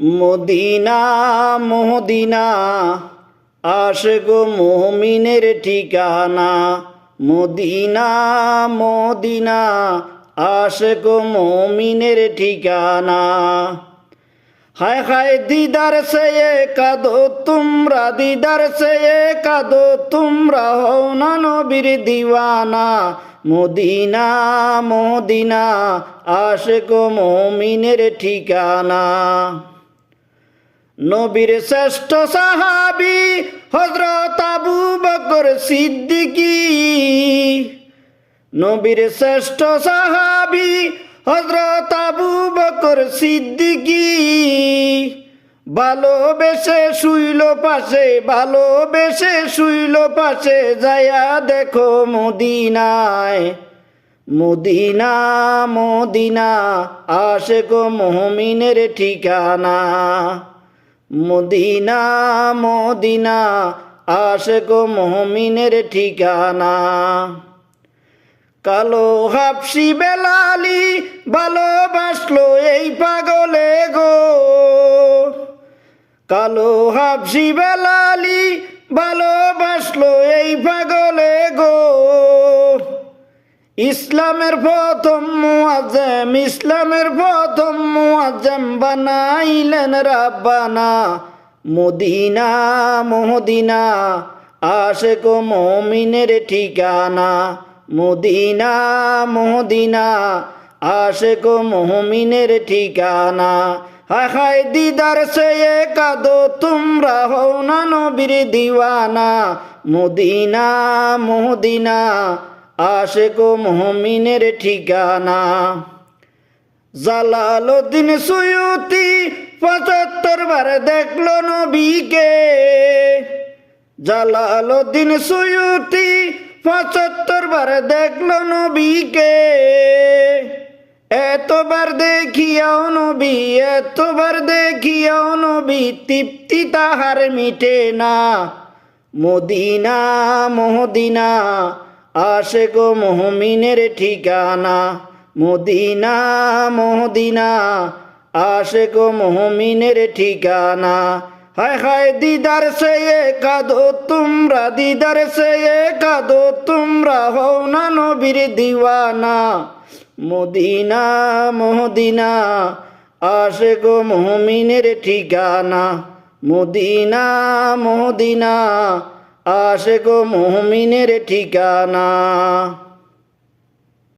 Medina Medina গো মোহমিনের ঠিকানা। Medina Medina গো মোমিনের ঠিকানা। হায় হায়, দিদার সে কাদো তোমরা, দিদার সে কাদো তোমরা হও না নবীর দিওয়ানা। মদিনা মদিনা গো মোমিনের ঠিকানা। নবীর শ্রেষ্ঠ সাহাবি হজরত আবু বকর সিদ্দিকী। নবীর শ্রেষ্ঠ সাহাবি হজরত আবু বকর সিদ্দিকী। ভালোবেসে শুইল পাশে, ভালোবেসে শুইল পাশে যায়া দেখো মদিনায়। মদিনা মদিনা গো মোহমিনের ঠিকানা। মদিনা মদিনা গো মোহমিনের ঠিকানা। কালো হাফসি বেলালি ভালোবাসলো এই পাগলে গো। কালো হাফসি বেলালি ভালোবাসলো এই পাগলে গো। ইসলামের প্রথম মুআজ্জম ইসলামের প্রথম মুআজ্জম বানাইলেন রাব্বানা। মদিনা মদিনা আশেক মমিনের ঠিকানা। মদিনা মদিনা আশেক মহমিনের ঠিকানা। হায় দিদার সে কাদো, তোমরা হও না নবীর দিওয়ানা। মদিনা মদিনা আশেক মহমিনের ঠিকানা। জালালুদ্দিন সুয়ুতি পঁচাত্তর বার দেখল নবীকে। জালালুদ্দিন সুয়ুতি পঁচাত্তর বার দেখল নবীকে। এতবার দেখিয়াও নবী, এতবার দেখিয়াও নবী, তৃপ্তি তাহার মিটে না। মদিনা, মহদিনা গো মোহমিনের ঠিকানা, মদিনা মদিনা। গো মোহমিনের ঠিকানা। হায় হায় দিদার সে কাদো, তোমরা দিদার সে কাদো, তোমরা হও না নবীর দিওয়ানা। Medina Medina. গো মোহমিনের ঠিকানা, মদিনা মদিনা। গো মোহমিনের ঠিকানা।